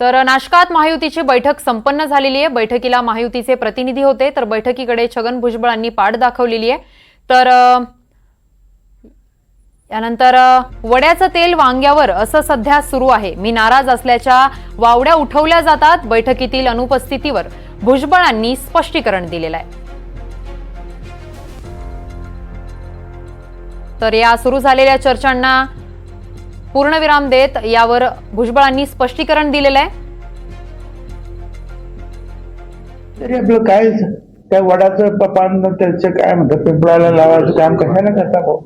तर नाशकात महायुतीची बैठक संपन्न झालेली आहे. बैठकीला महायुतीचे प्रतिनिधी होते. तर बैठकीकडे छगन भुजबळांनी पाठ दाखवलेली आहे. तर यानंतर वड्याचं तेल वांग्यावर असं सध्या सुरू आहे. मी नाराज असल्याच्या वावड्या उठवल्या जातात बैठकीतील अनुपस्थितीवर. भुजबळांनी स्पष्टीकरण दिलेलं आहे. तर या सुरू झालेल्या चर्चांना पूर्णविराम देत यावर भुजबळांनी स्पष्टीकरण दिलेलं आहे तरी आपलं काय त्या वडाचं पान त्याचं काय म्हणतात पिंपळाला लावायचं काम कशाला करता भाऊ?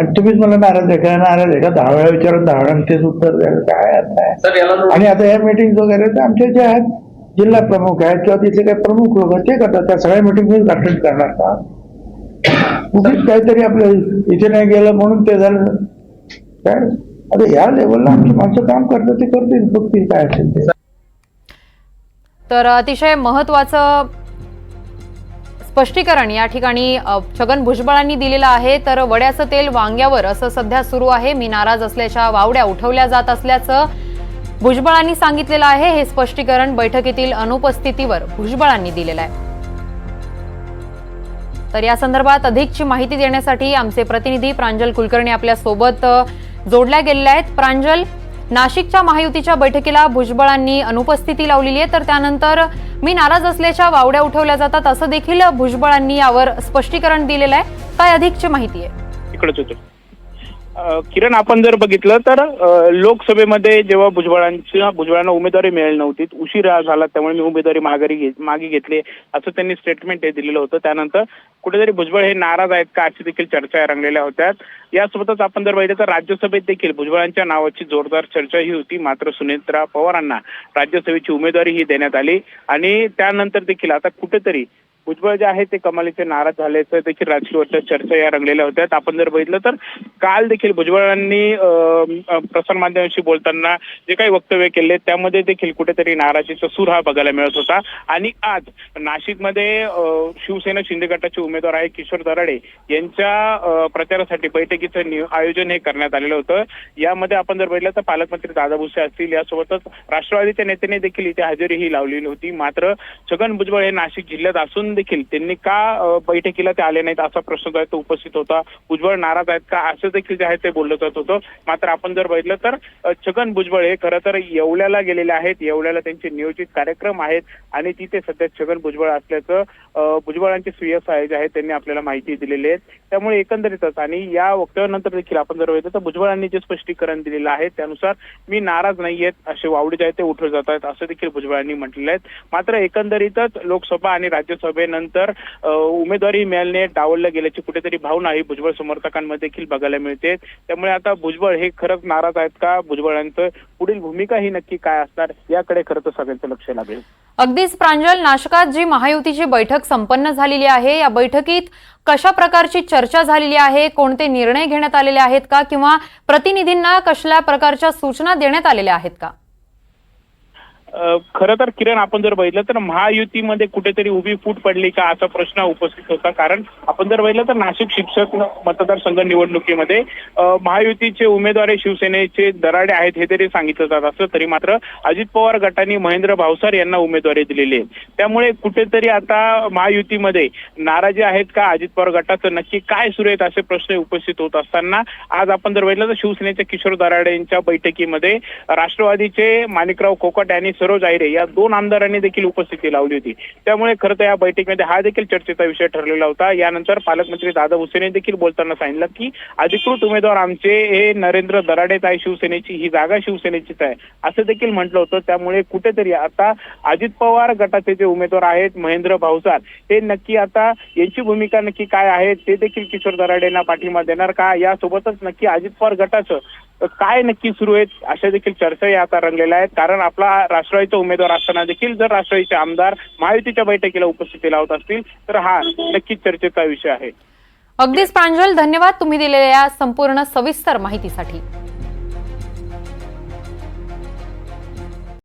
आणि तुम्हीच मला नाराज आहे का नाराज आहे का? दहा वेळा विचारून दहा वेळा तेच उत्तर द्यायला काय आणि आता या मीटिंग वगैरे तर आमचे जे आहेत. जिल्हा प्रमुख आहेत किंवा तिथे काही प्रमुख लोक ते करतात. त्या सगळ्या मिटिंग अटेंड करणार का? उगीच काहीतरी आपलं इथे नाही गेलं म्हणून ते झालं. काय? आता या लेवलला आमची माणसं काम करतात ते करतील. बघतील काय असेल ते. तर अतिशय महत्वाचं स्पष्टीकरण या ठिकाणी छगन भुजबळांनी दिलेलं आहे. तर वड्याचं तेल वांग्यावर असं सध्या सुरू आहे. मी नाराज असल्याच्या वावड्या उठवल्या जात असल्याचं भुजबळांनी सांगितलेलं आहे. हे स्पष्टीकरण बैठकीतील अनुपस्थितीवर भुजबळांनी दिलेलं आहे. तर या संदर्भात अधिकची माहिती देण्यासाठी आमचे प्रतिनिधी प्रांजल कुलकर्णी आपल्यासोबत जोडल्या गेलेल्या आहेत. प्रांजल नाशिकच्या महायुतीच्या बैठकीला भुजबळांनी अनुपस्थिती लावलेली आहे. तर त्यानंतर मी नाराज असल्याच्या वावड्या उठवल्या जातात. असं देखील भुजबळांनी यावर स्पष्टीकरण दिलेलं आहे. काय अधिकची माहिती आहे? इकडेच होतो. किरण आपण जर बघितलं तर लोकसभेमध्ये जेव्हा भुजबळांच्या भुजबळांना उमेदवारी मिळाली नव्हती उशीर झाला त्यामुळे मी उमेदवारी माघारी मागे घेतली असं त्यांनी स्टेटमेंट हे दिलेलं होतं. त्यानंतर कुठेतरी भुजबळ हे नाराज आहेत का अशी देखील चर्चा रंगलेल्या होत्या. यासोबतच आपण जर बघितलं तर राज्यसभेत देखील भुजबळांच्या नावाची जोरदार चर्चा ही होती मात्र सुनेत्रा पवारांना राज्यसभेची उमेदवारी ही देण्यात आली. आणि त्यानंतर देखील आता कुठेतरी भुजबळ जे आहे ते कमालीचे नाराज झाल्याचं देखील राजकीय चर्चा या रंगलेल्या होत्या. आपण जर बघितलं तर काल देखील भुजबळांनी अं, प्रसारमाध्यमांशी बोलताना जे काही वक्तव्य केले त्यामध्ये देखील कुठेतरी नाराजीचा सूर हा बघायला मिळत होता. आणि आज नाशिकमध्ये शिवसेना शिंदे गटाचे उमेदवार आहे किशोर दराडे यांच्या प्रचारासाठी बैठकीचं आयोजन हे करण्यात आलेलं होतं. यामध्ये आपण जर बघितलं तर पालकमंत्री दादा भुसे असतील यासोबतच राष्ट्रवादीच्या नेत्यांनी देखील इथे हजेरी ही लावलेली होती. मात्र छगन भुजबळ हे नाशिक जिल्ह्यात असून देखील. त्यांनी का बैठकीला ते आले नाहीत असा प्रश्न जो आहे तो उपस्थित होता. भुजबळ नाराज आहेत का? असं देखील जे आहे ते बोललं जात होतं. मात्र आपण जर बघितलं तर छगन भुजबळ हे खरं तर येवल्याला गेलेले आहेत. येवल्याला त्यांचे नियोजित कार्यक्रम आहेत आणि तिथे सध्या छगन भुजबळ असल्याचं भुजबळांचे सुयस आहे जे आहेत त्यांनी आपल्याला माहिती दिलेली आहे त्यामुळे एकंदरीतच आणि या वक्तव्यानंतर देखील आपण जर बघितलं तर भुजबळांनी जे स्पष्टीकरण दिलेलं आहे त्यानुसार मी नाराज नाहीयेत असे वावडे जे आहेत ते उठवले जात आहेत असं देखील भुजबळांनी म्हटलेलं आहे. मात्र एकंदरीतच लोकसभा आणि राज्यसभेत सभेनंतर उमेदवारी मिळाल्याने डावललं गेल्याची कुठेतरी भावना ही भुजबळ समर्थकांमध्ये देखील बघायला मिळते. त्यामुळे आता भुजबळ हे खरंच नाराज आहेत का? भुजबळांचं पुढील भूमिका ही नक्की काय असणार? याकडे खरं तर सगळ्यांचं लक्ष लागेल. अगदीच प्रांजल नाशकात जी महायुतीची बैठक संपन्न झालेली आहे या बैठकीत कशा प्रकारची चर्चा झालेली आहे? कोणते निर्णय घेण्यात आलेले आहेत का? किंवा प्रतिनिधींना कसल्या प्रकारच्या सूचना देण्यात आलेल्या आहेत का? खरं तर किरण आपण जर बघितलं तर महायुतीमध्ये कुठेतरी उभी फूट पडली का असा प्रश्न उपस्थित होता. कारण आपण जर बघितलं तर नाशिक शिक्षक मतदारसंघ निवडणुकीमध्ये महायुतीचे उमेदवार शिवसेनेचे दराडे आहेत हे तरी सांगितलं जात असलं तरी मात्र अजित पवार गटाने महेंद्र भावसार यांना उमेदवारी दिलेली आहे. त्यामुळे कुठेतरी आता महायुतीमध्ये नाराजी आहेत का अजित पवार गटाचं? नक्की काय सुरू आहेत असे प्रश्न उपस्थित होत असताना आज आपण जर बघितलं तर शिवसेनेच्या किशोर दराडे यांच्या बैठकीमध्ये राष्ट्रवादीचे माणिकराव कोकट यांनी सरोज आयरे या दोन आमदारांनी देखील उपस्थिती लावली होती. त्यामुळे खरं तर या बैठकीमध्ये हा देखील चर्चेचा विषय ठरलेला होता. यानंतर पालकमंत्री दादा भुसेने देखील बोलताना सांगितलं की अधिकृत उमेदवार आमचे हे नरेंद्र दराडेच आहे शिवसेनेची ही जागा शिवसेनेचीच आहे. असं देखील म्हटलं होतं. त्यामुळे कुठेतरी आता अजित पवार गटाचे जे उमेदवार आहेत महेंद्र भावसार हे नक्की आता यांची भूमिका नक्की काय आहे ते देखील किशोर दराडेंना पाठिंबा देणार का? यासोबतच नक्की अजित पवार गटाचं काय नक्की सुरू आहेत अशा देखील चर्चाही आता रंगलेल्या आहेत. कारण आपला राष्ट्रवादीचा उमेदवार असताना देखील जर राष्ट्रवादीचे आमदार महायुतीच्या बैठकीला उपस्थिती लावत असतील तर हा नक्कीच चर्चेचा विषय आहे. अगदीच प्रांजल धन्यवाद तुम्ही दिलेल्या संपूर्ण सविस्तर माहितीसाठी.